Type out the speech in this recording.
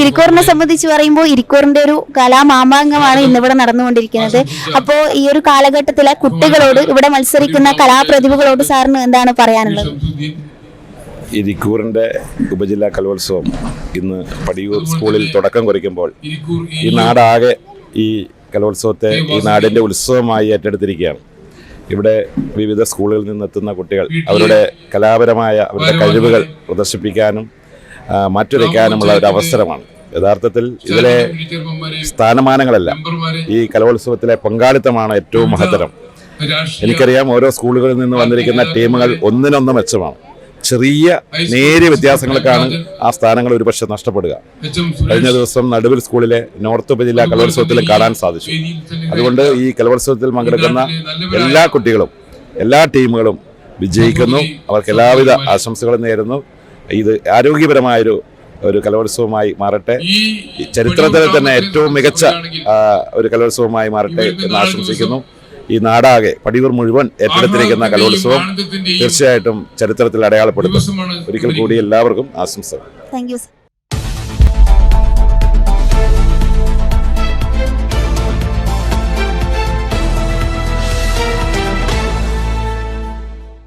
ഇരിക്കൂറിനെ സംബന്ധിച്ച് പറയുമ്പോൾ ഇരിക്കൂറിന്റെ ഒരു കലാമാമാങ്കമാണ് ഇന്നിവിടെ നടന്നുകൊണ്ടിരിക്കുന്നത്. അപ്പോൾ ഈ ഒരു കാലഘട്ടത്തിലെ കുട്ടികളോട് ഇവിടെ മത്സരിക്കുന്ന കലാപ്രതിഭകളോട് സാറിന് എന്താണ് പറയാനുള്ളത്? ഇരിക്കൂറിന്റെ ഉപജില്ലാ കലോത്സവം ഇന്ന് പടിയൂർ സ്കൂളിൽ തുടക്കം കുറിക്കുമ്പോൾ ഈ നാടാകെ ഈ കലോത്സവത്തെ ഈ നാടിന്റെ ഉത്സവമായി ഏറ്റെടുത്തിരിക്കുകയാണ്. ഇവിടെ വിവിധ സ്കൂളുകളിൽ നിന്നെത്തുന്ന കുട്ടികൾ അവരുടെ കലാപരമായ അവരുടെ കഴിവുകൾ പ്രദർശിപ്പിക്കാനും ആ, മാറ്റുരയ്ക്കാനുമുള്ള ഒരു അവസരമാണ് യഥാർത്ഥത്തിൽ ഇതിലെ സ്ഥാനമാനങ്ങളല്ല. ഈ കലോത്സവത്തിലെ പങ്കാളിത്തമാണ് ഏറ്റവും മഹത്തരം. എനിക്കറിയാം ഓരോ സ്കൂളുകളിൽ നിന്ന് വന്നിരിക്കുന്ന ടീമുകൾ ഒന്നിനൊന്ന് മെച്ചമാണ്. ചെറിയ നേരിയ വ്യത്യാസങ്ങൾക്കാണ് ആ സ്ഥാനങ്ങൾ ഒരുപക്ഷെ നഷ്ടപ്പെടുക. കഴിഞ്ഞ ദിവസം നടുവിൽ സ്കൂളിലെ നോർത്ത് ഉപജില്ലാ കലോത്സവത്തിൽ കാണാൻ സാധിച്ചു. അതുകൊണ്ട് ഈ കലോത്സവത്തിൽ പങ്കെടുക്കുന്ന എല്ലാ കുട്ടികളും എല്ലാ ടീമുകളും വിജയിക്കുന്നു. അവർക്ക് എല്ലാവിധ ആശംസകളും നേരുന്നു. ഇത് ആരോഗ്യപരമായൊരു ഒരു കലോത്സവമായി മാറട്ടെ. ഈ ചരിത്രത്തിലെ തന്നെ ഏറ്റവും മികച്ച ഒരു കലോത്സവമായി മാറട്ടെ എന്ന് ആശംസിക്കുന്നു. ഈ നാടാകെ പടിയൂർ മുഴുവൻ ഏറ്റെടുത്തിരിക്കുന്ന കലോത്സവം തീർച്ചയായിട്ടും ചരിത്രത്തിൽ അടയാളപ്പെടുത്തും. ഒരിക്കൽ കൂടി എല്ലാവർക്കും ആശംസകൾ. Thank you sir